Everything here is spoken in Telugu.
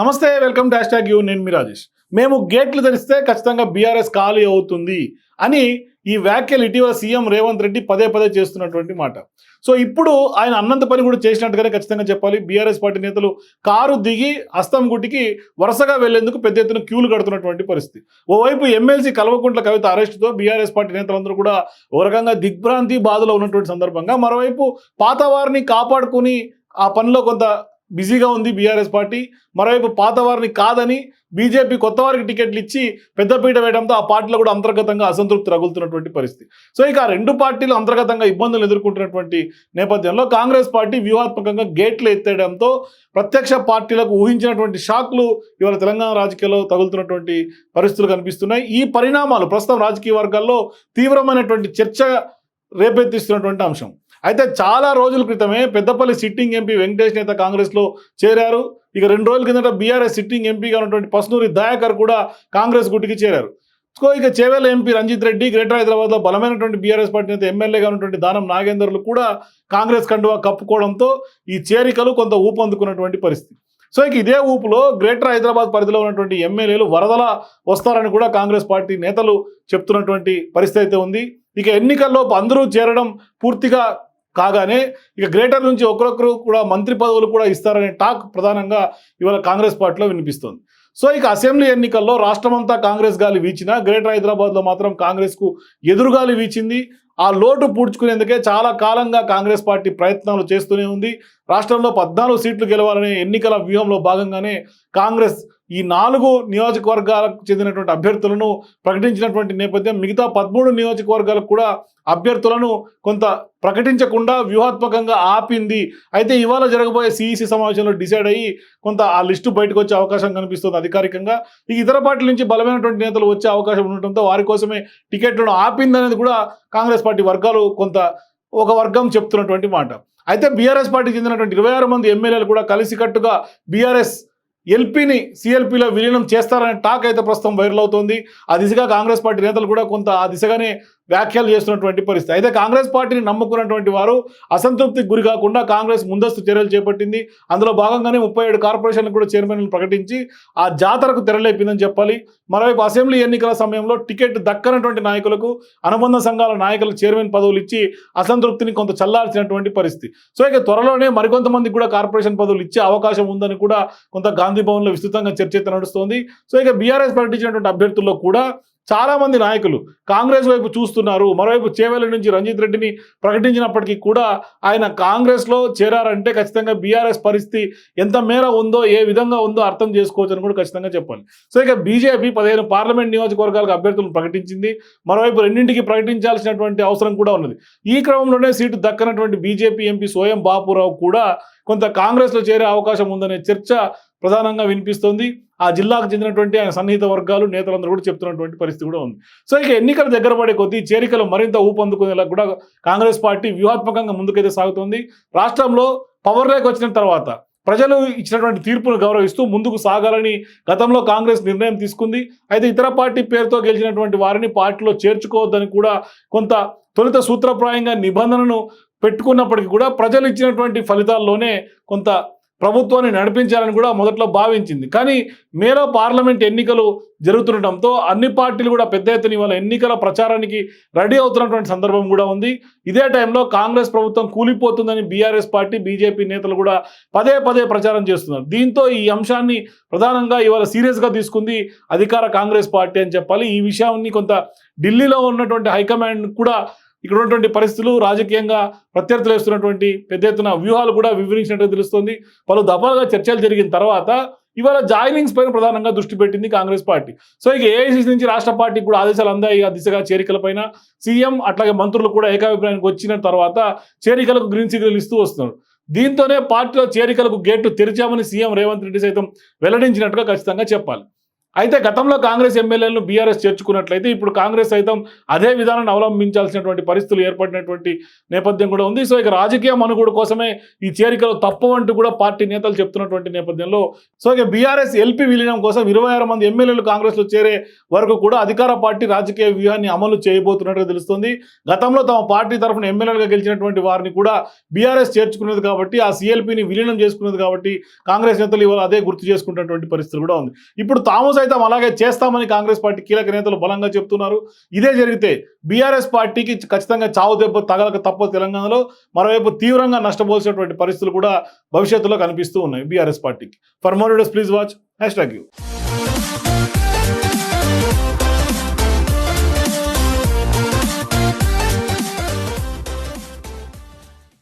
నమస్తే వెల్కమ్ డాష్ ట్యాగ్ యూ నేను మీ రాజేష్. మేము గేట్లు తెరిస్తే ఖచ్చితంగా బీఆర్ఎస్ ఖాళీ అవుతుంది అని ఈ వ్యాఖ్యలు ఇటీవల సీఎం రేవంత్ రెడ్డి పదే పదే చేస్తున్నటువంటి మాట. సో ఇప్పుడు ఆయన అన్నంత పని కూడా చేసినట్టుగానే ఖచ్చితంగా చెప్పాలి. బీఆర్ఎస్ పార్టీ నేతలు కారు దిగి అస్తం గుట్టికి వరుసగా వెళ్ళేందుకు పెద్ద ఎత్తున క్యూలు కడుతున్నటువంటి పరిస్థితి. ఓవైపు ఎమ్మెల్సీ కల్వకుంట్ల కవిత అరెస్టుతో బీఆర్ఎస్ పార్టీ నేతలందరూ కూడా ఓ రకంగా దిగ్భ్రాంతి బాధలో ఉన్నటువంటి సందర్భంగా మరోవైపు పాత వారిని కాపాడుకుని ఆ పనిలో కొంత బిజీగా ఉంది బీఆర్ఎస్ పార్టీ. మరోవైపు పాత వారిని కాదని బీజేపీ కొత్త వారికి టికెట్లు ఇచ్చి పెద్దపీట వేయడంతో ఆ పార్టీలో కూడా అంతర్గతంగా అసంతృప్తి రగులుతున్నటువంటి పరిస్థితి. సో ఇక రెండు పార్టీలు అంతర్గతంగా ఇబ్బందులు ఎదుర్కొంటున్నటువంటి నేపథ్యంలో కాంగ్రెస్ పార్టీ వ్యూహాత్మకంగా గేట్లు ఎత్తేయడంతో ప్రత్యక్ష పార్టీలకు ఊహించినటువంటి షాక్లు ఇవాళ తెలంగాణ రాజకీయాల్లో తగులుతున్నటువంటి పరిస్థితులు కనిపిస్తున్నాయి. ఈ పరిణామాలు ప్రస్తుతం రాజకీయ వర్గాల్లో తీవ్రమైనటువంటి చర్చ రేపెత్తిస్తున్నటువంటి అంశం. అయితే చాలా రోజుల క్రితమే పెద్దపల్లి సిట్టింగ్ ఎంపీ వెంకటేష్ నేత కాంగ్రెస్లో చేరారు. ఇక రెండు రోజుల కిందట బీఆర్ఎస్ సిట్టింగ్ ఎంపీగా ఉన్నటువంటి పస్నూరి దయాకర్ కూడా కాంగ్రెస్ గుట్టికి చేరారు. సో ఇక చేవేల ఎంపీ రంజిత్ రెడ్డి గ్రేటర్ హైదరాబాద్లో బలమైనటువంటి బీఆర్ఎస్ పార్టీ నేత ఎమ్మెల్యేగా ఉన్నటువంటి దానం నాగేందర్లు కూడా కాంగ్రెస్ కండువా కప్పుకోవడంతో ఈ చేరికలు కొంత ఊపందుకున్నటువంటి పరిస్థితి. సో ఇక ఇదే ఊపులో గ్రేటర్ హైదరాబాద్ పరిధిలో ఉన్నటువంటి ఎమ్మెల్యేలు వరదల వస్తారని కూడా కాంగ్రెస్ పార్టీ నేతలు చెప్తున్నటువంటి పరిస్థితి అయితే ఉంది. ఇక ఎన్నికల్లో అందరూ చేరడం పూర్తిగా కాగానే ఇక గ్రేటర్ నుంచి ఒకరొకరు కూడా మంత్రి పదవులు కూడా ఇస్తారనే టాక్ ప్రధానంగా ఇవాళ కాంగ్రెస్ పార్టీలో వినిపిస్తోంది. సో ఇక అసెంబ్లీ ఎన్నికల్లో రాష్ట్రమంతా కాంగ్రెస్ గాలి వీచినా గ్రేటర్ హైదరాబాద్లో మాత్రం కాంగ్రెస్కు ఎదురుగాలి వీచింది. ఆ లోటు పూడ్చుకునేందుకే చాలా కాలంగా కాంగ్రెస్ పార్టీ ప్రయత్నాలు చేస్తూనే ఉంది. రాష్ట్రంలో పద్నాలుగు సీట్లు గెలవాలనే ఎన్నికల వ్యూహంలో భాగంగానే కాంగ్రెస్ ఈ నాలుగు నియోజకవర్గాలకు చెందినటువంటి అభ్యర్థులను ప్రకటించినటువంటి నేపథ్యం మిగతా పదమూడు నియోజకవర్గాలకు కూడా అభ్యర్థులను కొంత ప్రకటించకుండా వ్యూహాత్మకంగా ఆపింది. అయితే ఇవాళ జరగబోయే సిఈసి సమావేశంలో డిసైడ్ అయ్యి కొంత ఆ లిస్టు బయటకు వచ్చే అవకాశం కనిపిస్తుంది అధికారికంగా. ఈ ఇతర పార్టీల నుంచి బలమైనటువంటి నేతలు వచ్చే అవకాశం ఉండటంతో వారి కోసమే టికెట్లను ఆపిందనేది కూడా కాంగ్రెస్ పార్టీ వర్గాలు కొంత ఒక వర్గం చెప్తున్నటువంటి మాట. అయితే బీఆర్ఎస్ పార్టీకి చెందినటువంటి ఇరవై ఆరు మంది ఎమ్మెల్యేలు కూడా కలిసికట్టుగా బీఆర్ఎస్ ఎల్పీని సిఎల్పిలో విలీనం చేస్తారనే టాక్ అయితే ప్రస్తుతం వైరల్ అవుతోంది. ఆ దిశగా కాంగ్రెస్ పార్టీ నేతలు కూడా కొంత ఆ దిశగానే వ్యాఖ్యలు చేస్తున్నటువంటి పరిస్థితి. అయితే కాంగ్రెస్ పార్టీని నమ్ముకున్నటువంటి వారు అసంతృప్తికి గురి కాకుండా కాంగ్రెస్ ముందస్తు చర్యలు చేపట్టింది. అందులో భాగంగానే ముప్పై ఏడు కార్పొరేషన్లు కూడా చైర్మన్లు ప్రకటించి ఆ జాతరకు తెరలేపిందని చెప్పాలి. మరోవైపు అసెంబ్లీ ఎన్నికల సమయంలో టికెట్ దక్కనటువంటి నాయకులకు అనుబంధ సంఘాల నాయకులు చైర్మన్ పదవులు ఇచ్చి అసంతృప్తిని కొంత చల్లార్చినటువంటి పరిస్థితి. సో ఇక త్వరలోనే మరికొంతమందికి కూడా కార్పొరేషన్ పదవులు ఇచ్చే అవకాశం ఉందని కూడా కొంత గాంధీ భవన్లో విస్తృతంగా చర్చ అయితే నడుస్తోంది. సో ఇక బీఆర్ఎస్ ప్రకటించినటువంటి అభ్యర్థుల్లో కూడా చాలామంది నాయకులు కాంగ్రెస్ వైపు చూస్తున్నారు. మరోవైపు చేవెల నుంచి రంజిత్ రెడ్డిని ప్రకటించినప్పటికీ కూడా ఆయన కాంగ్రెస్లో చేరారంటే ఖచ్చితంగా బీఆర్ఎస్ పరిస్థితి ఎంత మేర ఉందో ఏ విధంగా ఉందో అర్థం చేసుకోవచ్చు అని కూడా ఖచ్చితంగా చెప్పాలి. సో ఇక బీజేపీ పదిహేను పార్లమెంట్ నియోజకవర్గాలకు అభ్యర్థులను ప్రకటించింది. మరోవైపు రెండింటికి ప్రకటించాల్సినటువంటి అవసరం కూడా ఉన్నది. ఈ క్రమంలోనే సీటు దక్కనటువంటి బీజేపీ ఎంపీ సోయం బాపురావు కూడా కొంత కాంగ్రెస్లో చేరే అవకాశం ఉందనే చర్చ ప్రధానంగా వినిపిస్తోంది. ఆ జిల్లాకు చెందినటువంటి ఆయన సన్నిహిత వర్గాలు నేతలందరూ కూడా చెప్తున్నటువంటి పరిస్థితి కూడా ఉంది. సో ఇక ఎన్నికలు దగ్గర పడే కొద్దీ చేరికలు మరింత ఊపందుకునేలా కూడా కాంగ్రెస్ పార్టీ వ్యూహాత్మకంగా ముందుకైతే సాగుతోంది. రాష్ట్రంలో పవర్ పవర్లోకి వచ్చిన తర్వాత ప్రజలు ఇచ్చినటువంటి తీర్పును గౌరవిస్తూ ముందుకు సాగాలని గతంలో కాంగ్రెస్ నిర్ణయం తీసుకుంది. అయితే ఇతర పార్టీ పేరుతో గెలిచినటువంటి వారిని పార్టీలో చేర్చుకోవద్దని కూడా కొంత తొలుత సూత్రప్రాయంగా నిబంధనను పెట్టుకున్నప్పటికీ కూడా ప్రజలు ఇచ్చినటువంటి ఫలితాల్లోనే కొంత ప్రభుత్వాన్ని నడిపించాలని కూడా మొదట్లో భావించింది. కానీ మేలో పార్లమెంట్ ఎన్నికలు జరుగుతుండటంతో అన్ని పార్టీలు కూడా పెద్ద ఎత్తున ఇవాళ ఎన్నికల ప్రచారానికి రెడీ అవుతున్నటువంటి సందర్భం కూడా ఉంది. ఇదే టైంలో కాంగ్రెస్ ప్రభుత్వం కూలిపోతుందని బీఆర్ఎస్ పార్టీ బీజేపీ నేతలు కూడా పదే పదే ప్రచారం చేస్తున్నారు. దీంతో ఈ అంశాన్ని ప్రధానంగా ఇవాళ సీరియస్గా తీసుకుంది అధికార కాంగ్రెస్ పార్టీ అని చెప్పాలి. ఈ విషయాన్ని కొంత ఢిల్లీలో ఉన్నటువంటి హైకమాండ్ కూడా ఇక్కడ ఉన్నటువంటి పరిస్థితులు రాజకీయంగా ప్రత్యర్థులు వేస్తున్నటువంటి పెద్ద ఎత్తున వ్యూహాలు కూడా వివరించినట్టు తెలుస్తుంది. పలు దఫాలుగా చర్చలు జరిగిన తర్వాత ఇవాళ జాయినింగ్స్ పైన ప్రధానంగా దృష్టి పెట్టింది కాంగ్రెస్ పార్టీ. సో ఇక ఏఐసీసీ నుంచి రాష్ట్ర పార్టీకి కూడా ఆదేశాలు అందాయి ఆ దిశగా చేరికలపైన సీఎం అట్లాగే మంత్రులు కూడా ఏకాభిప్రాయానికి వచ్చిన తర్వాత చేరికలకు గ్రీన్ సిగ్నల్ ఇస్తూ వస్తున్నారు. దీంతోనే పార్టీలో చేరికలకు గేట్లు తెరిచామని సీఎం రేవంత్ రెడ్డి సైతం వెల్లడించినట్టుగా ఖచ్చితంగా చెప్పాలి. అయితే గతంలో కాంగ్రెస్ ఎమ్మెల్యేలను బీఆర్ఎస్ చేర్చుకున్నట్లయితే ఇప్పుడు కాంగ్రెస్ సైతం అదే విధానాన్ని అవలంబించాల్సినటువంటి పరిస్థితులు ఏర్పడినటువంటి నేపథ్యం కూడా ఉంది. సో ఇక రాజకీయ మనుగోడు కోసమే ఈ చేరికలు తప్పవంటూ కూడా పార్టీ నేతలు చెప్తున్నటువంటి నేపథ్యంలో సో ఇక బీఆర్ఎస్ ఎల్పీ విలీనం కోసం ఇరవై ఆరు మంది ఎమ్మెల్యేలు కాంగ్రెస్లో చేరే వరకు కూడా అధికార పార్టీ రాజకీయ వ్యూహాన్ని అమలు చేయబోతున్నట్టుగా తెలుస్తుంది. గతంలో తమ పార్టీ తరఫున ఎమ్మెల్యేలుగా గెలిచినటువంటి వారిని కూడా బీఆర్ఎస్ చేర్చుకున్నది కాబట్టి ఆ సీఎల్పీని విలీనం చేసుకున్నది కాబట్టి కాంగ్రెస్ నేతలు ఇవాళ అదే గుర్తు చేసుకున్నటువంటి పరిస్థితి కూడా ఉంది. ఇప్పుడు తాము సైతం అలాగే చేస్తామని కాంగ్రెస్ పార్టీ కీలక నేతలు బలంగా చెప్తున్నారు. ఇదే జరిగితే బీఆర్ఎస్ పార్టీకి ఖచ్చితంగా చావు దెబ్బ తగలక తప్ప తెలంగాణలో. మరోవైపు తీవ్రంగా నష్టపోల్సినటువంటి పరిస్థితులు కూడా భవిష్యత్తులో కనిపిస్తూ ఉన్నాయి బీఆర్ఎస్ పార్టీకి. For more please watch hashtag you